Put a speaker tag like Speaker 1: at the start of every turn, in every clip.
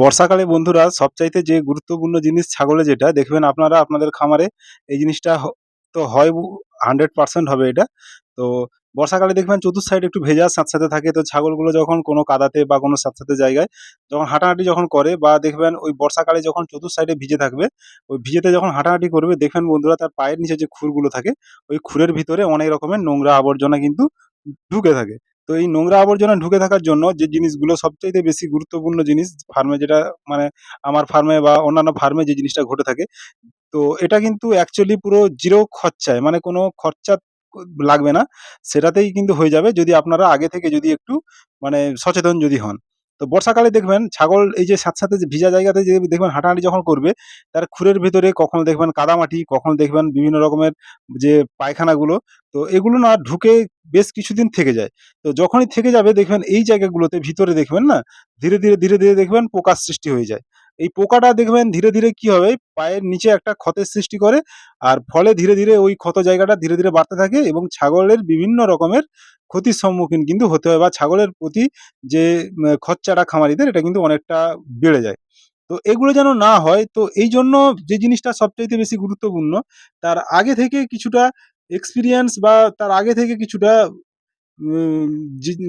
Speaker 1: বর্ষাকালে বন্ধুরা সবচাইতে যে গুরুত্বপূর্ণ জিনিস ছাগলে যেটা, দেখবেন আপনারা আপনাদের খামারে এই জিনিসটা তো হয় হান্ড্রেড পার্সেন্ট হবে এটা। তো বর্ষাকালে দেখবেন চতুর সাইড একটু ভেজা স্যাঁতস্যাঁতে থাকে, তো ছাগলগুলো যখন কোনো কাদাতে বা কোনো স্যাঁতস্যাঁতে জায়গায় যখন হাঁটাহাঁটি যখন করে বা দেখবেন ওই বর্ষাকালে যখন চতুর সাইডে ভিজে থাকবে, ওই ভিজেতে যখন হাঁটাহাঁটি করবে, দেখবেন বন্ধুরা তার পায়ের নিচে যে খুরগুলো থাকে, ওই খুরের ভিতরে অনেক রকমের নোংরা আবর্জনা কিন্তু ঢুকে থাকে। তো এই নোংরা আবর্জনা ঢুকে থাকার জন্য যে জিনিসগুলো সবচাইতে বেশি গুরুত্বপূর্ণ জিনিস ফার্মে যেটা মানে আমার ফার্মে বা অন্যান্য ফার্মে যে জিনিসটা ঘটে থাকে, তো এটা কিন্তু অ্যাকচুয়ালি পুরো জিরো খরচায় মানে কোনো খরচা লাগবে না, সেটাতেই কিন্তু হয়ে যাবে যদি আপনারা আগে থেকে যদি একটু মানে সচেতন যদি হন। তো বর্ষাকালে দেখবেন ছাগল এই যে সাথে সাথে ভিজা জায়গাতে যে দেখবেন হাঁটাহাঁটি যখন করবে, তার খুরের ভিতরে কখনো দেখবেন কাদামাটি, কখনো দেখবেন বিভিন্ন রকমের যে পায়খানাগুলো, তো এগুলো না ঢুকে বেশ কিছুদিন থেকে যায়। তো যখনই থেকে যাবে দেখবেন এই জায়গাগুলোতে ভিতরে দেখবেন না, ধীরে ধীরে ধীরে ধীরে দেখবেন পোকার সৃষ্টি হয়ে যায়। এই পোকাটা দেখবেন ধীরে ধীরে কি হবে? পায়ের নিচে একটা ক্ষতের সৃষ্টি করে আর ফলে ধীরে ধীরে ওই ক্ষত জায়গাটা ধীরে ধীরে বাড়তে থাকে এবং ছাগলের বিভিন্ন রকমের ক্ষতির সম্মুখীন কিন্তু হতে হয় বা ছাগলের প্রতি যে খরচাটা খামারিদের এটা কিন্তু অনেকটা বেড়ে যায়। তো এগুলো যেন না হয়, তো এই জন্য যে জিনিসটা সবচাইতে বেশি গুরুত্বপূর্ণ, তার আগে থেকে কিছুটা এক্সপিরিয়েন্স বা তার আগে থেকে কিছুটা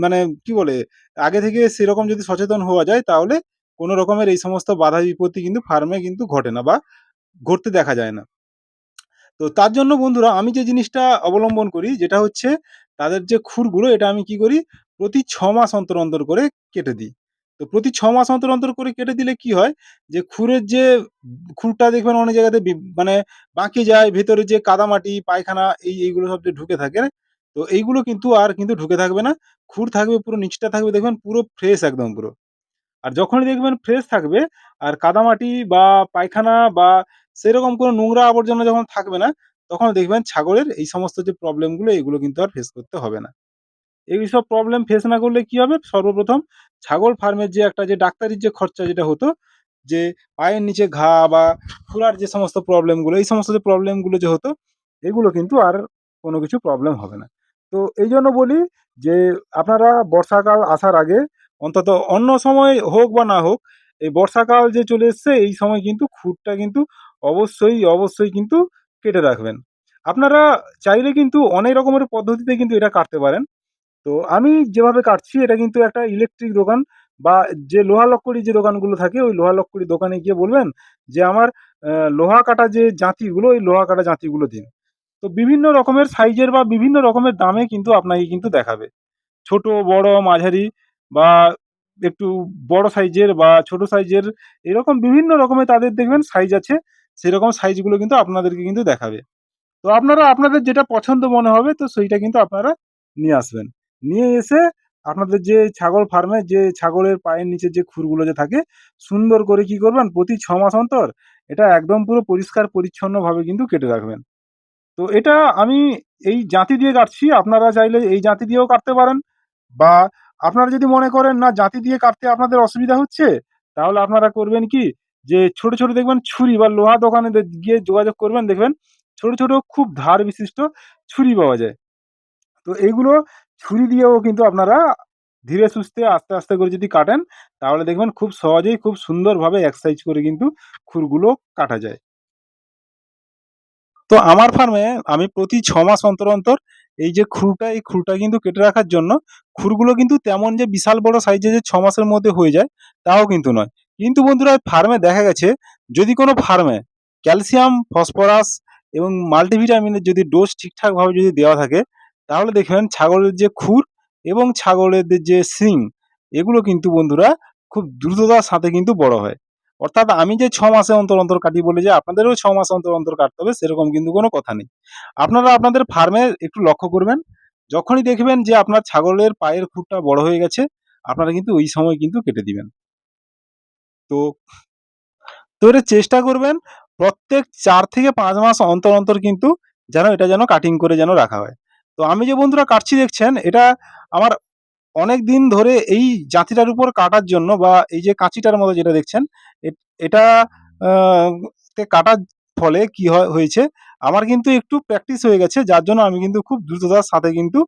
Speaker 1: মানে কি বলে? আগে থেকে সেরকম যদি সচেতন হওয়া যায় তাহলে কোনো রকমের এই সমস্ত বাধা বিপত্তি কিন্তু ফার্মে কিন্তু ঘটে না বা ঘটতে দেখা যায় না। তো তার জন্য বন্ধুরা আমি যে জিনিসটা অবলম্বন করি যেটা হচ্ছে তাদের যে খুরগুলো এটা আমি কি করি প্রতি ছ মাস অন্তর অন্তর করে কেটে দিই। তো প্রতি ছ মাস অন্তর অন্তর করে কেটে দিলে কি হয় যে খুরের যে খুরটা দেখবেন অনেক জায়গাতে মানে বাঁকে যায়, ভেতরে যে কাদামাটি, পায়খানা এই এইগুলো সব যে ঢুকে থাকে তো এইগুলো কিন্তু আর কিন্তু ঢুকে থাকবে না। খুর থাকবে পুরো নিচটা থাকবে দেখবেন পুরো ফ্রেশ একদম পুরো। আর যখনই দেখবেন ফ্রেশ থাকবে, আর কাদামাটি বা পায়খানা বা সেরকম কোনো নোংরা আবর্জনা যখন থাকবে না, তখন দেখবেন ছাগলের এই সমস্ত যে প্রবলেমগুলো এগুলো কিন্তু আর ফেস করতে হবে না। এইসব প্রবলেম ফেস না করলে কি হবে? সর্বপ্রথম ছাগল ফার্মের যে একটা যে ডাক্তারির যে খরচা যেটা হতো, যে পায়ের নিচে ঘা বা ফুলার যে সমস্ত প্রবলেমগুলো এই সমস্ত যে প্রবলেমগুলো যে হতো, এগুলো কিন্তু আর কোনো কিছু প্রবলেম হবে না। তো এই জন্য বলি যে, আপনারা বর্ষাকাল আসার আগে অন্তত অন্য সময় হোক বা না হোক, এই বর্ষাকাল যে চলে এসছে, এই সময় কিন্তু খুঁটটা কিন্তু অবশ্যই অবশ্যই কিন্তু কেটে রাখবেন। আপনারা চাইলে কিন্তু অনেক রকমের পদ্ধতিতে কিন্তু এটা কাটতে পারেন। তো আমি যেভাবে কাটছি, এটা কিন্তু একটা ইলেকট্রিক দোকান বা যে লোহা লক্কড়ি যে দোকানগুলো থাকে, ওই লোহা লক্কড়ি দোকানে গিয়ে বলবেন যে, আমার লোহা কাটা যে জাঁতিগুলো ওই লোহা কাটা জাঁতিগুলো দিন। তো বিভিন্ন রকমের সাইজের বা বিভিন্ন রকমের দামে কিন্তু আপনাকে কিন্তু দেখাবে। ছোট, বড়, মাঝারি বা একটু বড় সাইজের বা ছোট সাইজের এরকম বিভিন্ন রকমের তাদের দেখবেন সাইজ আছে, সেরকম সাইজগুলো কিন্তু আপনাদেরকে কিন্তু দেখাবে। তো আপনারা, আপনাদের যেটা পছন্দ মনে হবে, তো সেইটা কিন্তু আপনারা নিয়ে আসবেন। নিয়ে এসে আপনাদের যে ছাগল ফার্মে যে ছাগলের পায়ের নিচে যে খুরগুলো যে থাকে, সুন্দর করে কি করবেন, প্রতি ছ মাস অন্তর এটা একদম পুরো পরিষ্কার, পরিচ্ছন্নভাবে কিন্তু কেটে রাখবেন। তো এটা আমি এই জাঁতি দিয়ে কাটছি, আপনারা চাইলে এই জাঁতি দিয়েও কাটতে পারেন বা আপনারা যদি মনে করেন না জাঁতি দিয়ে কাটতে আপনাদের অসুবিধা হচ্ছে, তাহলে আপনারা করবেন কি? যে ছোট ছোট দেখবেন ছুরি বা লোহা দোকানে গিয়ে যোগাযোগ করবেন, দেখবেন ছোট ছোট খুব ধার বিশিষ্ট ছুরি পাওয়া যায়। তো এইগুলো ছুরি দিয়েও কিন্তু আপনারা ধীরে সুস্থে আস্তে আস্তে করে যদি কাটেন, তাহলে দেখবেন খুব সহজেই খুব সুন্দরভাবে এক্সারসাইজ করে কিন্তু খুরগুলো কাটা যায়। তো আমার ফার্মে আমি প্রতি ছ মাস অন্তর অন্তর এই যে খুরটা, এই খুরটা কিন্তু কেটে রাখার জন্য খুরগুলো কিন্তু তেমন যে বিশাল বড় সাইজে যে ছ মাসের মধ্যে হয়ে যায়, তাও কিন্তু নয়। কিন্তু বন্ধুরা ফার্মে দেখা গেছে, যদি কোনো ফার্মে ক্যালসিয়াম ফসফরাস এবং মাল্টিভিটামিনের যদি ডোজ ঠিকঠাকভাবে যদি দেওয়া থাকে, তাহলে দেখবেন ছাগলের যে খুর এবং ছাগলের যে শিং, এগুলো কিন্তু বন্ধুরা খুব দ্রুততার সাথে কিন্তু বড় হয়। অর্থাৎ আমি যে ছ মাসে অন্তর অন্তর কাটি বলে যে আপনাদেরও ছ মাস অন্তর অন্তর কাটতে হবে, সেরকম কিন্তু কোনো কথা নেই। আপনারা আপনাদের ফার্মে একটু লক্ষ্য করবেন, যখনই দেখবেন যে আপনার ছাগলের পায়ের খুঁটটা বড় হয়ে গেছে, আপনারা কিন্তু ওই সময় কিন্তু কেটে দিবেন। তো তো এটা চেষ্টা করবেন, প্রত্যেক চার থেকে পাঁচ মাস অন্তর অন্তর কিন্তু যেন এটা যেন কাটিং করে যেন রাখা হয়। তো আমি যে বন্ধুরা কাটছি দেখছেন, এটা আমার অনেক দিন ধরে এই জাতিটার উপর কাটার জন্য বা এই যে কাঁচিটার মতো যেটা দেখছেন এটা কাটার ফলে কি হয় হয়েছে আমার কিন্তু একটু প্র্যাকটিস হয়ে গেছে যার জন্য আমি কিন্তু খুব দ্রুততার সাথে কিন্তু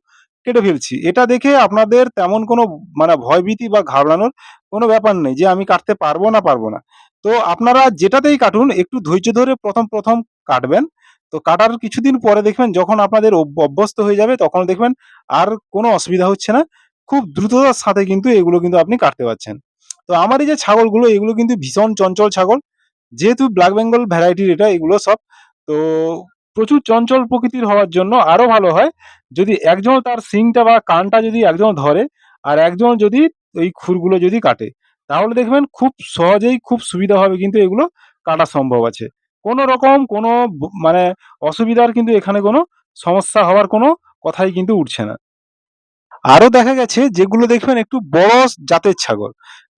Speaker 1: কেটে ফেলছি। এটা দেখে আপনাদের তেমন কোনো মানে ভয়ভীতি বা ঘাবড়ানোর কোনো ব্যাপার নেই যে আমি কাটতে পারব না, পারব না। তো আপনারা যেটাতেই কাটুন একটু ধৈর্য ধরে ১ম, ১ম কাটবেন। তো কাটার কিছুদিন পরে দেখবেন যখন আপনাদের অভ্যস্ত হয়ে যাবে তখন দেখবেন আর কোনো অসুবিধা হচ্ছে না। খুব দ্রুততার সাথে কিন্তু এগুলো কিন্তু আপনি কাটতে পারছেন। তো আমার এই যে ছাগলগুলো, এগুলো কিন্তু ভীষণ চঞ্চল ছাগল। যেহেতু ব্ল্যাক বেঙ্গল ভ্যারাইটির এটা, এগুলো সব। তো প্রচুর চঞ্চল প্রকৃতির হওয়ার জন্য আরও ভালো হয় যদি একজন তার শিংটা বা কানটা যদি একজন ধরে, আর একজন যদি এই খুরগুলো যদি কাটে। তাহলে দেখবেন খুব সহজেই খুব সুবিধা হবে কিন্তু এগুলো কাটা সম্ভব আছে। কোনো রকম কোনো মানে অসুবিধার কিন্তু এখানে কোনো সমস্যা হওয়ার কোনো কথাই কিন্তু উঠছে না। আরও দেখা গেছে যেগুলো দেখবেন একটু বড় জাতের ছাগল।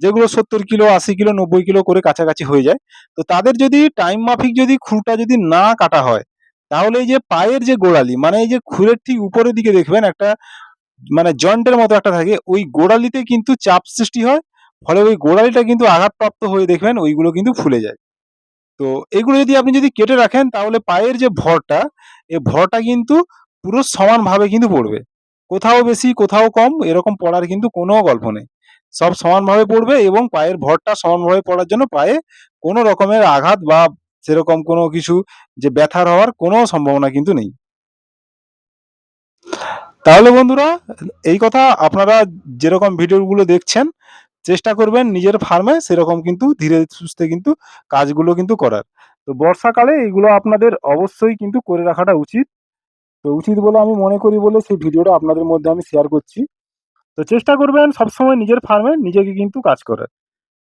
Speaker 1: যেগুলো ৭০ কিলো, ৮০ কিলো, ৯০ কিলো করে কাছাকাছি হয়ে যায়। তো তাদের যদি টাইম মাফিক যদি খুরটা যদি না কাটা হয়, তাহলে এই যে পায়ের যে গোড়ালি মানে এই যে খুরের ঠিক উপরের দিকে দেখবেন একটা মানে জয়েন্টের মতো একটা থাকে। ওই গোড়ালিতে কিন্তু চাপ সৃষ্টি হয়। ফলে ওই গোড়ালিটা কিন্তু আঘাতপ্রাপ্ত হয়ে দেখবেন ওইগুলো কিন্তু ফুলে যায়। তো এগুলো যদি আপনি যদি কেটে রাখেন তাহলে পায়ের যে ভরটা, এ ভরটা কিন্তু পুরো সমানভাবে কিন্তু পড়বে। কোথাও বেশি কোথাও কম এরকম পড়ার কিন্তু কোনো গল্প নেই। সব সমানভাবে পড়বে এবং পায়ের ভরটা সমানভাবে পড়ার জন্য পায়ে কোনো রকমের আঘাত বা সেরকম কোনো কিছু যে ব্যথার হওয়ার কোনো সম্ভাবনা কিন্তু নেই। তাহলে বন্ধুরা এই কথা আপনারা যেরকম ভিডিওগুলো দেখছেন, চেষ্টা করবেন নিজের ফার্মে সেরকম কিন্তু ধীরে সুস্থে কিন্তু কাজগুলো কিন্তু করার। তো বর্ষাকালে এগুলো আপনাদের অবশ্যই কিন্তু করে রাখাটা উচিত। তো উচিত বলে আমি মনে করি বলে সেই ভিডিওটা আপনাদের মধ্যে আমি শেয়ার করছি। তো চেষ্টা করবেন সবসময় নিজের ফার্মে নিজেকে কিন্তু কাজ করার।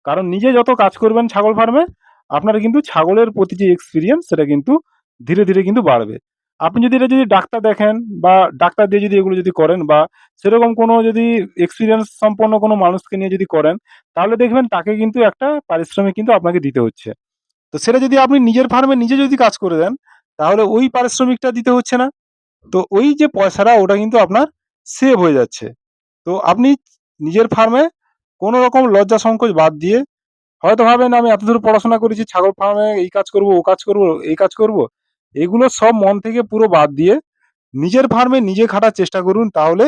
Speaker 1: কারণ নিজে যত কাজ করবেন ছাগল ফার্মে, আপনার কিন্তু ছাগলের প্রতি যে এক্সপিরিয়েন্স সেটা কিন্তু ধীরে, ধীরে কিন্তু বাড়বে। আপনি যদি এটা যদি ডাক্তার দেখেন বা ডাক্তার দিয়ে যদি এগুলো যদি করেন বা সেরকম কোনো যদি এক্সপিরিয়েন্স সম্পন্ন কোনো মানুষকে নিয়ে যদি করেন, তাহলে দেখবেন তাকে কিন্তু একটা পারিশ্রমিক কিন্তু আপনাকে দিতে হচ্ছে। তো সেটা যদি আপনি নিজের ফার্মে নিজে যদি কাজ করে দেন, তাহলে ওই পারিশ্রমিকটা দিতে হচ্ছে না। তো ওই যে পয়সাটা ওটা কিন্তু আপনার সেভ হয়ে যাচ্ছে। তো আপনি নিজের ফার্মে কোনো রকম লজ্জা সংকোচ বাদ দিয়ে হয়তো ভাবেন আমি এতদূর পড়াশোনা করেছি ছাগল ফার্মে এই কাজ করব, ও কাজ করব, এই কাজ করব। এগুলো সব মন থেকে পুরো বাদ দিয়ে নিজের ফার্মে নিজে খাটার চেষ্টা করুন। তাহলে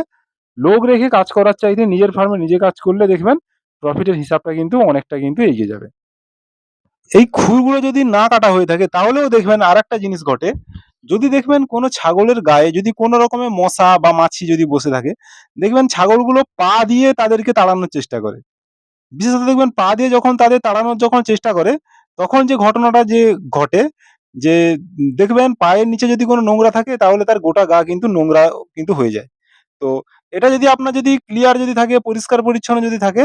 Speaker 1: লোক রেখে কাজ করার চাইতে নিজের ফার্মে নিজে কাজ করলে দেখবেন প্রফিটের হিসাবটা কিন্তু অনেকটা কিন্তু এগিয়ে যাবে। এই খুরগুলো যদি না কাটা হয়ে থাকে তাহলেও দেখবেন আরেকটা জিনিস ঘটে। যদি দেখবেন কোনো ছাগলের গায়ে যদি কোনো রকমের মশা বা মাছি যদি বসে থাকে, দেখবেন ছাগলগুলো পা দিয়ে তাদেরকে তাড়ানোর চেষ্টা করে। বিশেষত দেখবেন পা দিয়ে যখন তাদের তাড়ানোর যখন চেষ্টা করে, তখন যে ঘটনাটা যে ঘটে যে দেখবেন পায়ের নিচে যদি কোনো নোংরা থাকে তাহলে তার গোটা গা কিন্তু নোংরা কিন্তু হয়ে যায়। তো এটা যদি আপনার যদি ক্লিয়ার যদি থাকে, পরিষ্কার পরিচ্ছন্ন যদি থাকে,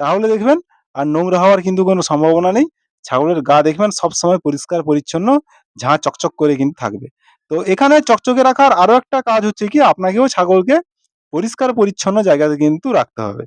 Speaker 1: তাহলে দেখবেন আর নোংরা হওয়ার কিন্তু কোনো সম্ভাবনা নেই। ছাগলের গা দেখবেন সবসময় পরিষ্কার পরিচ্ছন্ন ঝাঁ চকচক করে কিন্তু থাকবে। তো এখানে চকচকে রাখার আরও একটা কাজ হচ্ছে কি, আপনাকেও ছাগলকে পরিষ্কার পরিচ্ছন্ন জায়গাতে কিন্তু রাখতে হবে।